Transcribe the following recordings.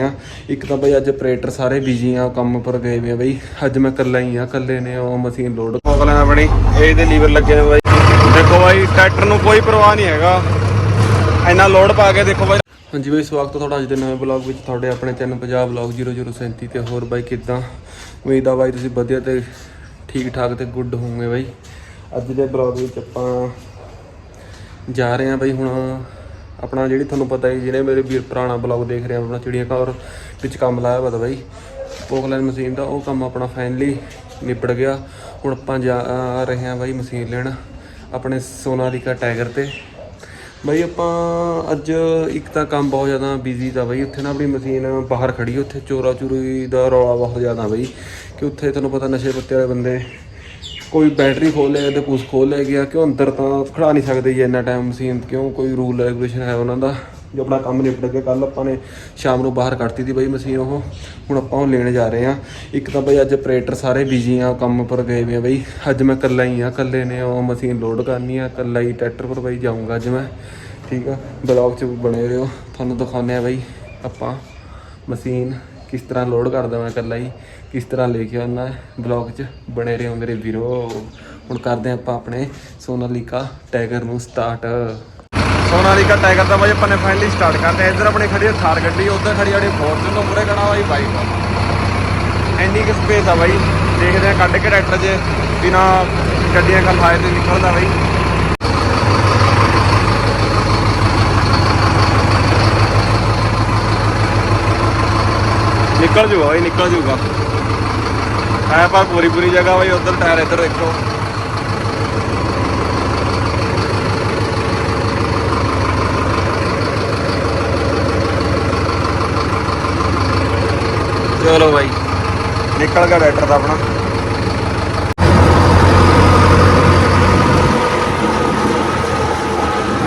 ਆ। ਇੱਕ ਤਾਂ ਬਈ ਅੱਜ ਆਪਰੇਟਰ ਸਾਰੇ ਬਿਜ਼ੀ ਆ ਕੰਮ ਪਰ ਗਏ ਵੇ ਆ ਬਈ। ਅੱਜ ਮੈਂ ਇਕੱਲਾ ਹੀ ਆ ਇਕੱਲੇ ਨੇ ਉਹ ਮਸ਼ੀਨ ਲੋਡ ਕੋਕਲਾਂ ਆਪਣੀ। ਇਹਦੇ ਲੀਵਰ ਲੱਗੇ ਨੇ ਬਾਈ। ਦੇਖੋ ਬਾਈ ਟਰੈਕਟਰ ਨੂੰ ਕੋਈ ਪਰਵਾਹ ਨਹੀਂ ਹੈਗਾ। ਇੰਨਾ ਲੋਡ ਪਾ ਕੇ ਦੇਖੋ ਬਾਈ। ਹਾਂਜੀ ਬਾਈ ਸਵਾਗਤ ਹੈ ਤੁਹਾਡਾ ਅੱਜ ਦੇ ਨਵੇਂ ਬਲੌਗ ਵਿੱਚ। ਤੁਹਾਡੇ ਆਪਣੇ ਚੈਨਲ ਪੰਜਾਬ ਬਲੌਗ 0037 ਤੇ ਹੋਰ ਬਾਈ ਕਿਦਾਂ? ਉਮੀਦ ਆ ਬਾਈ ਤੁਸੀਂ ਵਧੀਆ ਤੇ ਠੀਕ ਠਾਕ ਤੇ ਗੁੱਡ ਹੋਵੋਗੇ ਬਾਈ। ਅੱਜ ਦੇ ਬਲੌਗ ਵਿੱਚ ਆਪਾਂ ਜਾ ਰਹੇ ਆ ਬਈ ਹੁਣ ਆਪਣਾ ਜਿਹੜੀ ਤੁਹਾਨੂੰ ਪਤਾ ਹੈ, ਜਿਹਨੇ ਮੇਰੇ ਵੀਰ ਪੁਰਾਣਾ ਬਲੌਗ ਦੇਖ ਰਿਹਾ, ਆਪਣਾ ਚਿੜੀਆਂ ਘਰ ਵਿੱਚ ਕੰਮ ਲਾਇਆ ਵਾ ਤਾ ਬਾਈ ਪੋਕਲਾਈਨ ਮਸ਼ੀਨ ਦਾ ਉਹ ਕੰਮ ਆਪਣਾ ਫਾਈਨਲੀ ਨਿਪਟ ਗਿਆ। ਹੁਣ ਆਪਾਂ ਜਾ ਰਹੇ ਹਾਂ ਬਾਈ ਮਸ਼ੀਨ ਲੈਣ, ਆਪਣੇ ਸੋਨਾਲੀਕਾ ਟਾਈਗਰ ਤੇ। ਬਾਈ ਆਪਾਂ ਅੱਜ ਇੱਕ ਤਾਂ ਕੰਮ ਬਹੁਤ ਜ਼ਿਆਦਾ ਬਿਜ਼ੀ ਦਾ ਬਾਈ, ਉੱਥੇ ਨਾ ਆਪਣੀ ਮਸ਼ੀਨ ਬਾਹਰ ਖੜੀ ਉੱਥੇ ਚੋਰਾ ਚੋਰੀ ਦਾ ਰੌਲਾ ਬਹੁਤ ਜ਼ਿਆਦਾ ਬਾਈ, ਕਿ ਉੱਥੇ ਤੁਹਾਨੂੰ ਪਤਾ ਨਸ਼ੇ ਪੱਤੇ ਵਾਲੇ ਬੰਦੇ ਕੋਈ ਬੈਟਰੀ ਖੋਲ ਲਿਆ ਤੇ ਕੁਛ ਖੋਲ ਲਿਆ ਗਿਆ, ਕਿਉਂ ਅੰਦਰ ਤਾਂ ਖੜਾ ਨਹੀਂ ਸਕਦੇ ਜੀ ਇੰਨਾ ਟਾਈਮ ਮਸ਼ੀਨ ਕਿਉਂ ਕੋਈ ਰੂਲ ਰੈਗੂਲੇਸ਼ਨ ਹੈ ਉਹਨਾਂ ਦਾ, ਜੋ ਆਪਣਾ ਕੰਮ ਨਿਪਟ ਗਿਆ। ਕੱਲ ਆਪਾਂ ਨੇ ਸ਼ਾਮ ਨੂੰ ਬਾਹਰ ਕੱਢਤੀ ਸੀ ਬਈ ਮਸ਼ੀਨ ਉਹ, ਹੁਣ ਆਪਾਂ ਉਹ ਲੈਣ ਜਾ ਰਹੇ ਆ ਇੱਕ ਤਾਂ ਬਈ ਅੱਜ ਆਪਰੇਟਰ ਸਾਰੇ ਬਿਜ਼ੀ ਆ, ਕੰਮ ਪਰ ਗਏ ਵੇ ਆ ਬਈ। ਅੱਜ ਮੈਂ ਇਕੱਲਾ ਹੀ ਆ, ਇਕੱਲੇ ਨੇ ਉਹ ਮਸ਼ੀਨ ਲੋਡ ਕਰਨੀ ਆ, ਇਕੱਲਾ ਹੀ ਟਰੈਕਟਰ ਪਰ ਬਈ ਜਾਊਂਗਾ ਅੱਜ ਮੈਂ। ਠੀਕ ਆ? ਬਲੌਗ 'ਚ ਬਣੇ ਰਹੋ, ਤੁਹਾਨੂੰ ਦਿਖਾਉਂਦੇ ਆ ਬਈ ਆਪਾਂ ਮਸ਼ੀਨ ਕਿਸ ਤਰ੍ਹਾਂ ਲੋਡ ਕਰਦਾ ਮੈਂ ਇਕੱਲਾ ਹੀ, ਕਿਸ ਤਰ੍ਹਾਂ ਲੈ ਕੇ ਆਉਣਾ ਬਲੌਗ 'ਚ, ਬਣੇ ਰਹੋ ਮੇਰੇ ਵੀਰੋ। ਹੁਣ ਕਰਦੇ ਆਪਾਂ ਆਪਣੇ ਸੋਨਾਲੀਕਾ ਟਾਈਗਰ ਨੂੰ ਸਟਾਰਟ ਸੋਨਾਲੀਕਾ ਟਾਈਗਰ ਦਾ ਬਾਈ, ਆਪਾਂ ਨੇ ਫਾਈਨਲੀ ਸਟਾਰਟ ਕਰਦੇ ਇੱਧਰ ਆਪਣੇ ਖੜੀ ਆ ਥਾਰ ਗੱਡੀ, ਉੱਧਰ ਖੜੀ ਆੜੀ ਫੋਰਚੂਨਰ ਮੂਰੇ ਖੜਾ ਬਾਈ ਬਾਈਕ ਇੰਨੀ ਕਿ ਸਪੇਸ ਆ ਬਾਈ। ਦੇਖਦੇ ਆ ਕੱਢ ਕੇ ਟਰੈਕਟਰ 'ਚ, ਬਿਨਾ ਗੱਡੀਆਂ ਖਲਫਾਏ ਤੇ ਨਿਕਲਦਾ ਬਾਈ। ਨਿਕਲ ਜੂਗਾ ਬਾਈ, ਨਿਕਲ ਜੂਗਾ। ਹੈ ਪਰ ਪੂਰੀ ਪੂਰੀ ਜਗ੍ਹਾ ਬਾਈ ਉਧਰ ਟਾਇਰ ਇੱਧਰ ਦੇਖੋ। ਚਲੋ ਬਾਈ, ਨਿਕਲ ਗਿਆ ਰੈਟਰ ਦਾ ਆਪਣਾ।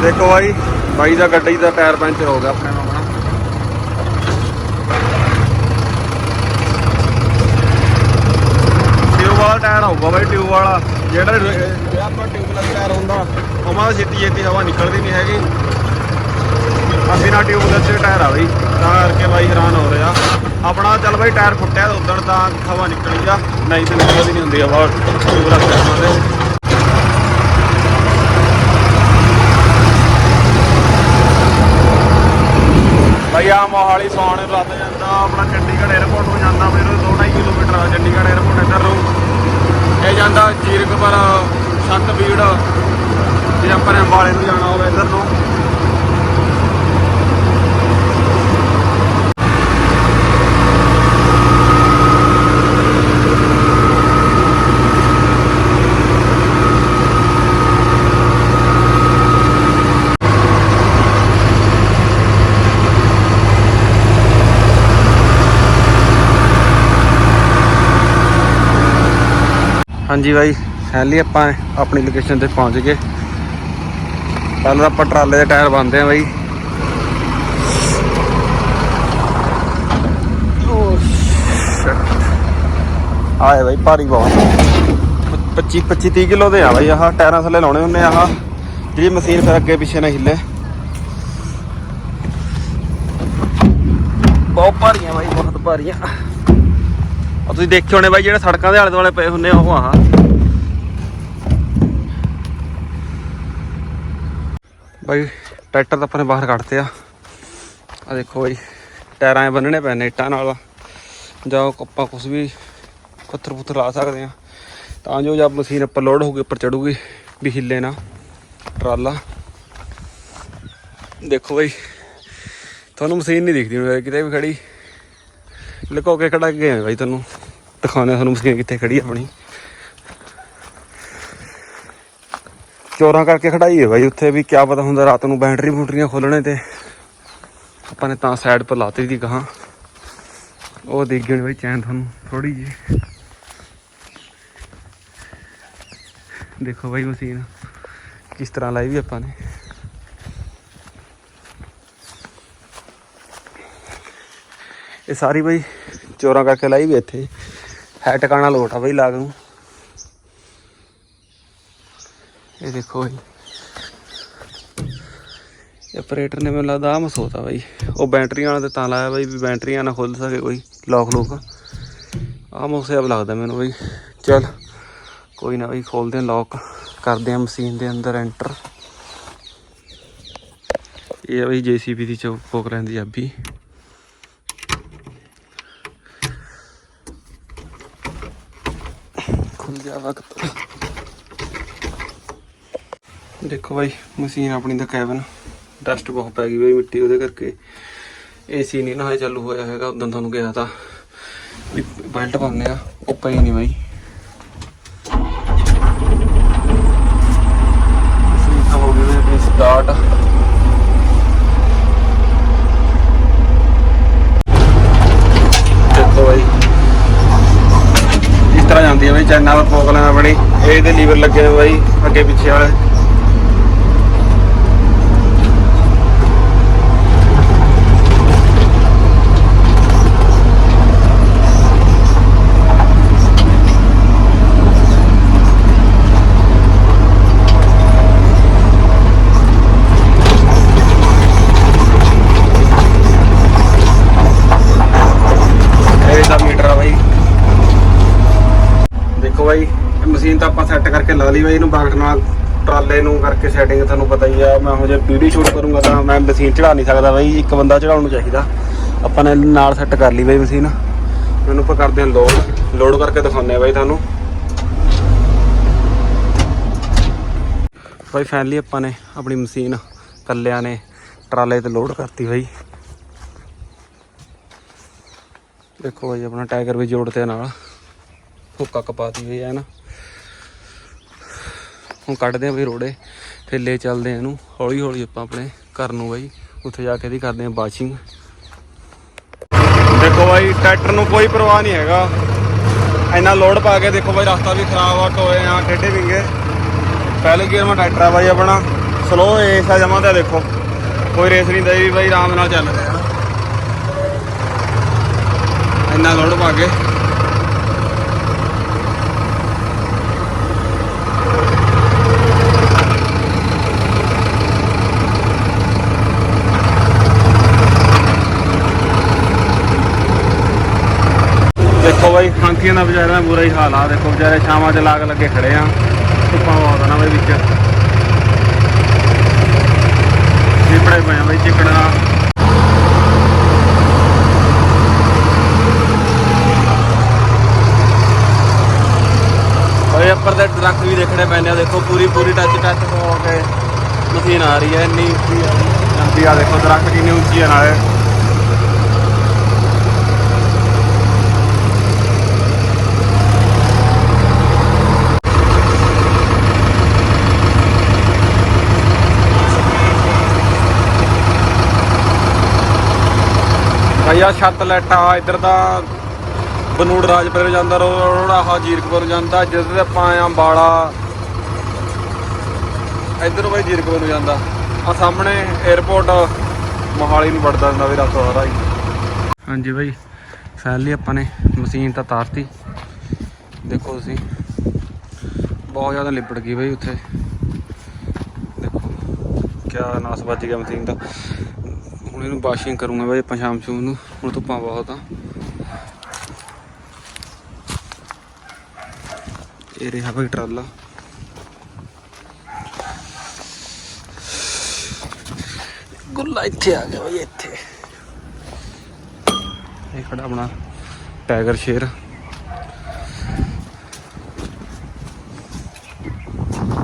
ਦੇਖੋ ਬਾਈ ਬਾਈ ਦਾ ਗੱਡੀ ਦਾ ਟਾਇਰ ਪੈਂਚਰ ਹੋ ਗਿਆ ਆਪਣੇ ਨੂੰ ਆਪਣਾ ਟਿਊਬ ਵਾਲਾ ਟਾਇਰ ਹੋਊਗਾ ਬਾਈ, ਟਿਊਬ ਵਾਲਾ। ਜਿਹੜਾ ਆਪਾਂ ਟਿਊਬਲੈਸ ਟਾਇਰ ਹੁੰਦਾ ਉਹਨਾਂ ਦਾ ਛੇਤੀ ਛੇਤੀ ਹਵਾ ਨਿਕਲਦੀ ਨਹੀਂ ਹੈਗੀ। ਅਸੀਂ ਨਾ ਟਿਊਬਲੈਸ ਟਾਇਰ ਆ ਬਾਈ, ਤਾਂ ਕਰਕੇ ਬਾਈ ਹੈਰਾਨ ਹੋ ਰਿਹਾ। ਆਪਣਾ ਚੱਲ ਬਾਈ, ਟਾਇਰ ਫੁੱਟਿਆ ਤਾਂ ਉਦੋਂ ਤਾਂ ਹਵਾ ਨਿਕਲੀ ਆ, ਨਹੀਂ ਤਾਂ ਨਿਕਲਦੀ ਨਹੀਂ ਹੁੰਦੀ ਹਵਾ ਟਿਊਬਲੈਸ ਟਾਇਰ ਦੇ ਭਾਈ ਆ ਮੋਹਾਲੀ ਸੌਣ ਨੂੰ ਲੱਗ ਜਾਂਦਾ ਆਪਣਾ ਚੰਡੀਗੜ੍ਹ 에ਅਰਪੋਰਟ ਨੂੰ ਜਾਂਦਾ ਮੇਰੇ 2.5 ਕਿਲੋਮੀਟਰ ਆ ਚੰਡੀਗੜ੍ਹ 에ਅਰਪੋਰਟ ਇੱਧਰ ਨੂੰ ਇਹ ਜਾਂਦਾ ਚੀਰਕਪੁਰ ਸੱਤਬੀੜ ਜੇ ਆਪਾਂ ਨੇ ਅੰਬਾਲੇ ਨੂੰ ਜਾਣਾ ਹੋਵੇ ਇੱਧਰ ਨੂੰ। ਹਾਂਜੀ ਬਾਈ ਫਾਈਨਲੀ ਆਪਾਂ ਆਪਣੀ ਲੋਕੇਸ਼ਨ ਤੇ ਪਹੁੰਚ ਗਏ। ਪਹਿਲਾਂ ਆਪਾਂ ਟਰਾਲੇ ਦੇ ਟਾਇਰ ਬੰਦੇ ਆ ਬਾਈ। ਆਏ ਬਾਈ ਭਾਰੀ ਬਹੁਤ। 25 25 30 ਕਿਲੋ ਦੇ ਆ ਬਾਈ, ਆਹ ਟਾਇਰਾਂ ਥੱਲੇ ਲਾਉਣੇ ਹੁੰਨੇ ਆ, ਆਹ ਜਿਹੜੀ ਮਸ਼ੀਨ ਫਿਰ ਅੱਗੇ ਪਿੱਛੇ ਨਾ ਹਿੱਲੇ। ਬਹੁਤ ਭਾਰੀਆਂ ਬਾਈ, ਬਹੁਤ ਭਾਰੀਆਂ। ਆ ਤੁਸੀਂ ਦੇਖੇ ਹੋਣੇ ਬਾਈ, ਜਿਹੜੇ ਸੜਕਾਂ ਦੇ ਆਲੇ ਦੁਆਲੇ ਪਏ ਹੁੰਨੇ ਆ, ਉਹ ਆਹ ਬਾਈ, ਟਰੈਕਟਰ ਤਾਂ ਆਪਾਂ ਨੇ ਬਾਹਰ ਕੱਢਤੇ ਆ। ਆ ਦੇਖੋ ਬਾਈ, ਟਾਇਰਾਂ 'ਚ ਬੰਨਣੇ ਪੈਣੇ ਇੱਟਾਂ ਨਾਲ। ਜਾਂ ਆਪਾਂ ਕੁਝ ਵੀ ਪੱਥਰ ਪੁੱਥਰ ਲਾ ਸਕਦੇ ਆ। ਤਾਂ ਜੋ ਜਦ ਮਸ਼ੀਨ ਉੱਪਰ ਲੋਡ ਹੋਊਗੀ, ਉੱਪਰ ਚੜੂਗੀ ਵੀ ਹਿੱਲੇ ਨਾ, ਟਰਾਲਾ। ਦੇਖੋ ਬਾਈ, ਤੁਹਾਨੂੰ ਮਸ਼ੀਨ ਨਹੀਂ ਦਿਖਦੀ ਹੁਣ ਕਿਤੇ ਵੀ ਖੜੀ ਲੁਕੋ ਕੇ ਖੜਾ ਕੇ ਗਏ ਬਾਈ ਤੁਹਾਨੂੰ। ਦਿਖਾਉਂਦੇ ਤੁਹਾਨੂੰ ਮਸ਼ੀਨ ਕਿੱਥੇ ਖੜੀ ਆਪਣੀ। ਚੋਰਾਂ ਕਰਕੇ ਖੜਾਈ ਹੈ ਬਾਈ ਉੱਥੇ ਵੀ ਕਿਆ ਪਤਾ ਹੁੰਦਾ ਰਾਤ ਨੂੰ ਬੈਟਰੀ ਬੂਟਰੀਆਂ ਖੋਲਣੇ ਤੇ। ਆਪਾਂ ਨੇ ਤਾਂ ਸਾਈਡ ਪਰ ਲਾਤੀ ਦੀ ਕਹਾ ਉਹ ਦੇਖ ਗਏ ਬਾਈ ਚੈਨ ਤੁਹਾਨੂੰ ਥੋੜੀ ਜੀ ਦੇਖੋ ਬਾਈ ਮਸ਼ੀਨ, ਕਿਸ ਤਰ੍ਹਾਂ ਲਾਈ ਵੀ ਆਪਾਂ ਨੇ। ਇਹ ਸਾਰੀ ਬਾਈ ਚੋਰਾਂ ਕਰਕੇ ਲਾਈ ਵੀ ਇੱਥੇ। ਹੈ ਟਿਕਾਣਾ ਲੋਟ ਆ ਬਾਈ ਲਾਗ ਨੂੰ ਇਹ ਦੇਖੋ ਬਈ। ਆਪਰੇਟਰ ਨੇ ਮੈਨੂੰ ਲੱਗਦਾ ਆ ਮਸੋਤਾ ਬਾਈ। ਉਹ ਬੈਟਰੀਆਂ ਵਾਲਾ ਤੇ ਤਾਂ ਲਾਇਆ ਬਾਈ ਵੀ ਬੈਟਰੀਆਂ ਨਾ ਖੁੱਲ ਸਕੇ ਕੋਈ ਲੋਕ ਲੋਕ। ਆ ਮੋਸੇ ਲੱਗਦਾ ਮੈਨੂੰ ਬਾਈ। ਚੱਲ, ਕੋਈ ਨਾ ਬਾਈ, ਖੋਲਦੇ ਆ ਲੋਕ ਕਰਦੇ ਆ ਮਸ਼ੀਨ ਦੇ ਅੰਦਰ ਐਂਟਰ ਇਹ ਆ ਬਾਈ ਜੀਸੀਬੀ ਦੀ ਚੌਕ ਰਹਿੰਦੀ ਲੈਂਦੀ ਚਾਬੀ ਖੁੱਲ ਗਿਆ ਵਕਤ। ਦੇਖੋ ਬਾਈ, ਮਸ਼ੀਨ ਆਪਣੀ ਦਾ ਕੈਬਨ ਡਸਟ ਬਹੁਤ ਪੈ ਗਈ ਬਾਈ ਮਿੱਟੀ ਉਹਦੇ ਕਰਕੇ। ਏਸੀ ਨਹੀਂ ਨਾ ਹਜੇ ਚਾਲੂ ਹੋਇਆ ਹੈਗਾ, ਉਦੋਂ ਤੁਹਾਨੂੰ ਕਿਹਾ ਤਾਂ। ਵੀ ਬੈਲਟ ਪਾਉਂਦੇ ਆ, ਉਹ ਪਈ ਨਹੀਂ ਬਾਈ। ਸਟਾਰਟ ਦੇਖੋ ਬਾਈ, ਇਸ ਤਰ੍ਹਾਂ ਜਾਂਦੀ ਹੈ ਬਾਈ ਚੈਨਾਂ ਦਾ ਪੋਕ ਲੈਣਾ ਬਣੀ ਇਹਦੇ ਲੀਵਰ ਲੱਗੇ ਹੋਏ ਬਾਈ, ਅੱਗੇ ਪਿੱਛੇ ਵਾਲੇ ਇਹ ਦਾ ਮੀਟਰ ਆ ਬਾਈ ਦੇਖੋ ਬਾਈ ਇਹ ਮਸ਼ੀਨ ਤਾਂ ਆਪਾਂ ਸੈੱਟ ਬਾਈ ਇਹਨੂੰ ਬਾਗਟ ਨਾਲ ਟਰਾਲੇ ਨੂੰ ਕਰਕੇ ਸੈਟਿੰਗ ਤੁਹਾਨੂੰ ਪਤਾ ਹੀ ਆ, ਮੈਂ ਹੋ ਜੇ ਵੀਡੀਓ ਸ਼ੂਟ ਕਰੂੰਗਾ ਤਾਂ ਮੈਂ ਮਸ਼ੀਨ ਚੜਾ ਨਹੀਂ ਸਕਦਾ ਬਾਈ, ਇੱਕ ਬੰਦਾ ਚੜਾਉਣ ਨੂੰ ਚਾਹੀਦਾ। ਆਪਾਂ ਨੇ ਨਾਲ ਸੈੱਟ ਕਰ ਲਈ ਬਾਈ ਮਸ਼ੀਨ। ਮੈਨੂੰ ਆਪਾਂ ਕਰਦੇ ਹਾਂ ਲੋਡ ਲੋਡ ਕਰਕੇ ਦਿਖਾਉਂਦੇ ਆ ਬਾਈ ਤੁਹਾਨੂੰ। ਬਾਈ ਫਾਈਨਲੀ ਆਪਾਂ ਨੇ ਆਪਣੀ ਮਸ਼ੀਨ ਕੱਲਿਆਂ ਨੇ ਟਰਾਲੇ ਤੇ ਲੋਡ ਕਰਤੀ ਬਾਈ। ਦੇਖੋ ਬਾਈ ਆਪਣਾ ਟਾਈਗਰ ਵੀ ਜੋੜਤੇ ਨਾਲ। ਹੁੱਕਾ ਕਪਾਤੀ ਹੋਈ ਹੈ ਨਾ ਹੁਣ ਕੱਢਦੇ ਆ ਬਈ ਰੋੜੇ ਫਿਰ ਲੈ ਚੱਲਦੇ ਆ ਇਹਨੂੰ ਹੌਲੀ ਹੌਲੀ ਆਪਾਂ ਆਪਣੇ ਘਰ ਨੂੰ ਬਾਈ, ਉੱਥੇ ਜਾ ਕੇ ਇਹਦੀ ਕਰਦੇ ਆ ਵਾਸ਼ਿੰਗ ਦੇਖੋ ਬਾਈ, ਟਰੈਕਟਰ ਨੂੰ ਕੋਈ ਪਰਵਾਹ ਨਹੀਂ ਹੈਗਾ। ਇੰਨਾ ਲੋਡ ਪਾ ਕੇ ਦੇਖੋ ਬਾਈ, ਰਸਤਾ ਵੀ ਖਰਾਬ ਆ, ਟੋਏ ਆ ਟੇਢੇ ਵਿੰਗੇ ਪਹਿਲੇ ਗੇਅਰ ਮਾ ਟਰੈਕਟਰ ਆ ਬਾਈ ਆਪਣਾ। ਸਲੋ ਏਸ ਆ ਜਮਾ ਤੇ ਦੇਖੋ। ਕੋਈ ਰੇਸ ਨਹੀਂ ਦਈ ਵੀ ਬਾਈ, ਆਰਾਮ ਨਾਲ ਚੱਲ ਰਿਹਾ ਇੰਨਾ ਲੋਡ ਪਾ ਕੇ। ਦੇਖੋ ਬਾਈ, ਖਾਂਕੀਆਂ ਦਾ ਵਿਚਾਰਿਆਂ ਦਾ ਬੁਰਾ ਹੀ ਹਾਲ ਆ। ਦੇਖੋ ਵਿਚਾਰੇ ਛਾਵਾਂ 'ਚ ਲਾਗ ਲੱਗੇ ਖੜੇ ਆ। ਧੁੱਪਾਂ ਬਹੁਤ ਆ ਨਾ ਬਾਈ ਵਿੱਚ। ਚਿਪੜੇ ਪਏ ਆ ਬਾਈ ਚਿਕੜਨਾ ਓਏ ਉੱਪਰ ਤੇ ਟਰੱਕ ਵੀ ਦੇਖਣੇ ਪੈਂਦੇ ਆ। ਦੇਖੋ ਪੂਰੀ ਪੂਰੀ ਟੱਚ ਟੱਚ ਹੋ ਕੇ ਮਸ਼ੀਨ ਆ ਰਹੀ ਹੈ ਇੰਨੀ ਉੱਚੀ ਜਾਂਦੀ ਆ ਦੇਖੋ, ਦਰਖਤ ਕਿੰਨੀ ਉੱਚੀ ਆ ਨਾਲੇ। ਭਈਆ ਛੱਤ ਲੈਟਾ ਇੱਧਰ ਦਾ ਬਨੂੜ ਰਾਜਪੁਰ ਜਾਂਦਾ ਰੋਡ ਆਹ ਜੀਰਕਪੁਰ ਜਾਂਦਾ, ਜਿੱਧਰ ਤੇ ਆਪਾਂ ਆਇਆ ਬਾਲਾ ਇੱਧਰ ਬਈ ਜੀਰਕਪੁਰ ਨੂੰ ਜਾਂਦਾ। ਆ ਸਾਹਮਣੇ 에어ਪੋਰਟ ਮੋਹਾਲੀ ਨੂੰ ਵੜਦਾ ਹੁੰਦਾ ਵੀ ਰਸਤਾ ਸਾਰਾ ਹੀ। ਹਾਂਜੀ ਬਈ ਲਈ ਆਪਾਂ ਨੇ, ਮਸ਼ੀਨ ਤਾਂ ਤਾਰਤੀ। ਦੇਖੋ ਤੁਸੀਂ, ਬਹੁਤ ਜ਼ਿਆਦਾ ਲਿਬੜ ਗਈ ਬਈ ਉੱਥੇ। ਦੇਖੋ, ਕਿਆ ਨਾਸ ਵੱਜ ਗਿਆ ਮਸ਼ੀਨ ਦਾ ਹੁਣ ਇਹਨੂੰ ਵਾਸ਼ਿੰਗ ਕਰੂੰਗਾ ਬਾਈ, ਆਪਾਂ ਸ਼ਾਮ ਸ਼ੂਮ ਨੂੰ। ਹੁਣ ਧੁੱਪਾਂ ਬਹੁਤ ਆ। ਇਹ ਰਿਹਾ ਬਈ ਟਰਾਲਾ। ਗੁੱਲਾ ਇੱਥੇ ਆ ਗਿਆ ਬਈ, ਇੱਥੇ। ਇਹ ਖੜਾ ਆਪਣਾ ਟਾਈਗਰ ਸ਼ੇਰ।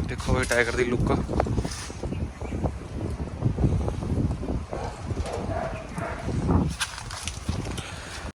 ਦੇਖੋ ਇਹ ਟਾਈਗਰ ਦੀ ਲੁੱਕ